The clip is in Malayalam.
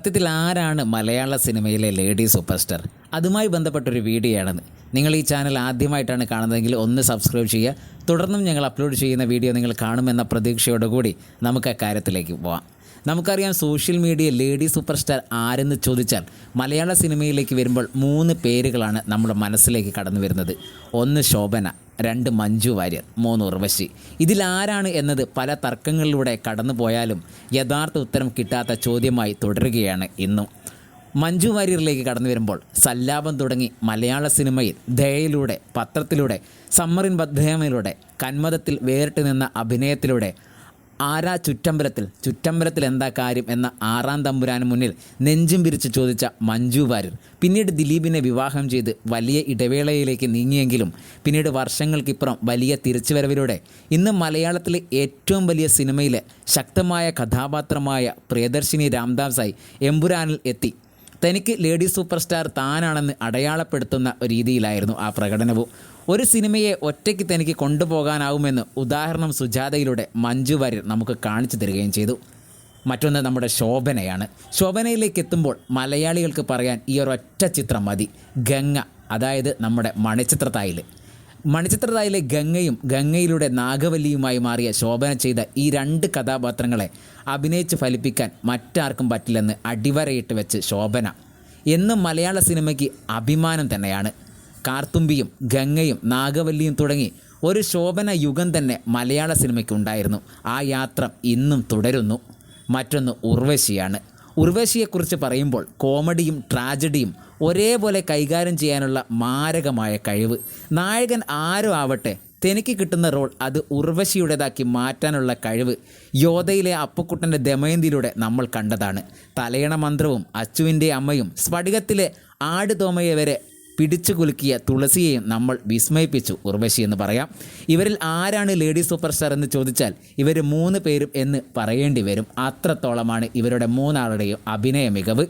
സത്യത്തിൽ ആരാണ് മലയാള സിനിമയിലെ ലേഡി സൂപ്പർ സ്റ്റാർ അതുമായി ബന്ധപ്പെട്ടൊരു വീഡിയോ ആണെന്ന് നിങ്ങൾ ഈ ചാനൽ ആദ്യമായിട്ടാണ് കാണുന്നതെങ്കിൽ ഒന്ന് സബ്സ്ക്രൈബ് ചെയ്യുക. തുടർന്നും ഞങ്ങൾ അപ്ലോഡ് ചെയ്യുന്ന വീഡിയോ നിങ്ങൾ കാണുമെന്ന പ്രതീക്ഷയോടുകൂടി നമുക്ക് അക്കാര്യത്തിലേക്ക് കാര്യത്തിലേക്ക് പോവാം. നമുക്കറിയാം social media lady super star ആരെന്ന് ചോദിച്ചാൽ മലയാള സിനിമയിലേക്ക് വരുമ്പോൾ മൂന്ന് പേരുകളാണ് നമ്മുടെ മനസ്സിലേക്ക് കടന്നു വരുന്നത്. ഒന്ന് ശോഭന രണ്ട് മഞ്ജു വാര്യർ മൂന്ന് ഉർവശി. ഇതിലാരാണ് എന്നത് പല തർക്കങ്ങളിലൂടെ കടന്നു പോയാലും യഥാർത്ഥ ഉത്തരം കിട്ടാത്ത ചോദ്യമായി തുടരുകയാണ് ഇന്നും. മഞ്ജു വാര്യറിലേക്ക് കടന്നു വരുമ്പോൾ സല്ലാപം തുടങ്ങി മലയാള സിനിമയിൽ ദയയിലൂടെ പത്രത്തിലൂടെ സമ്മറിൻ ബദ്ധേമയിലൂടെ കന്മതത്തിൽ വേറിട്ട് നിന്ന അഭിനയത്തിലൂടെ ആരാ ചുറ്റമ്പലത്തിൽ? ചുറ്റമ്പലത്തിൽ എന്താ കാര്യം എന്ന ആറാം തമ്പുരാന് മുന്നിൽ നെഞ്ചും പിരിച്ച് ചോദിച്ച മഞ്ജു വാര്യർ. പിന്നീട് ദിലീപിനെ വിവാഹം ചെയ്ത് വലിയ ഇടവേളയിലേക്ക് നീങ്ങിയെങ്കിലും പിന്നീട് വർഷങ്ങൾക്കിപ്പുറം വലിയ തിരിച്ചുവരവിലൂടെ ഇന്ന് മലയാളത്തിലെ ഏറ്റവും വലിയ സിനിമയിലെ ശക്തമായ കഥാപാത്രമായ പ്രിയദർശിനി രാംദാസായി എമ്പുരാനിൽ എത്തി. തനിക്ക് ലേഡി സൂപ്പർ സ്റ്റാർ താനാണെന്ന് അടയാളപ്പെടുത്തുന്ന രീതിയിലായിരുന്നു ആ പ്രകടനവും. ഒരു സിനിമയെ ഒറ്റയ്ക്ക് തനിക്ക് കൊണ്ടുപോകാനാവുമെന്ന് ഉദാഹരണം സുജാതയിലൂടെ മഞ്ജു വാര്യർ നമുക്ക് കാണിച്ചു തരികയും ചെയ്തു. മറ്റൊന്ന് നമ്മുടെ ശോഭനയാണ്. ശോഭനയിലേക്ക് എത്തുമ്പോൾ മലയാളികൾക്ക് പറയാൻ ഈ ഒരൊറ്റ ചിത്രം മതി. ഗംഗ അതായത് നമ്മുടെ മണിച്ചിത്രത്തായിൽ മണിച്ചിത്രതായിലെ ഗംഗയും ഗംഗയിലൂടെ നാഗവല്ലിയുമായി മാറിയ ശോഭന ചെയ്ത ഈ രണ്ട് കഥാപാത്രങ്ങളെ അഭിനയിച്ച് ഫലിപ്പിക്കാൻ മറ്റാർക്കും പറ്റില്ലെന്ന് അടിവരയിട്ട് വെച്ച് ശോഭന. എന്നും മലയാള സിനിമയ്ക്ക് അഭിമാനം തന്നെയാണ്. കാർത്തുമ്പിയും ഗംഗയും നാഗവല്ലിയും തുടങ്ങി ഒരു ശോഭന യുഗം തന്നെ മലയാള സിനിമയ്ക്ക് ഉണ്ടായിരുന്നു. ആ യാത്ര ഇന്നും തുടരുന്നു. മറ്റൊന്ന് ഉർവശിയാണ്. ഉർവശിയെക്കുറിച്ച് പറയുമ്പോൾ കോമഡിയും ട്രാജഡിയും ഒരേപോലെ കൈകാര്യം ചെയ്യാനുള്ള മാരകമായ കഴിവ്. നായകൻ ആരും ആവട്ടെ തനിക്ക് കിട്ടുന്ന റോൾ അത് ഉർവശിയുടേതാക്കി മാറ്റാനുള്ള കഴിവ്. യോധയിലെ അപ്പുക്കുട്ടന്റെ ദമയന്തിയിലൂടെ നമ്മൾ കണ്ടതാണ്. തലയണ മന്ത്രവും അച്ചുവിന്റെ അമ്മയും സ്ഫടികത്തിലെ ആടുതോമയെ വരെ പിടിച്ചു കുലുക്കിയ തുളസിയെയും നമ്മൾ വിസ്മയിപ്പിച്ചു ഉർവശി എന്ന് പറയാം. ഇവരിൽ ആരാണ് ലേഡി സൂപ്പർ സ്റ്റാർ എന്ന് ചോദിച്ചാൽ ഇവർ മൂന്ന് പേരും എന്ന് പറയേണ്ടി വരും. അത്രത്തോളമാണ് ഇവരുടെ മൂന്നാളുടെയും അഭിനയ മികവ്.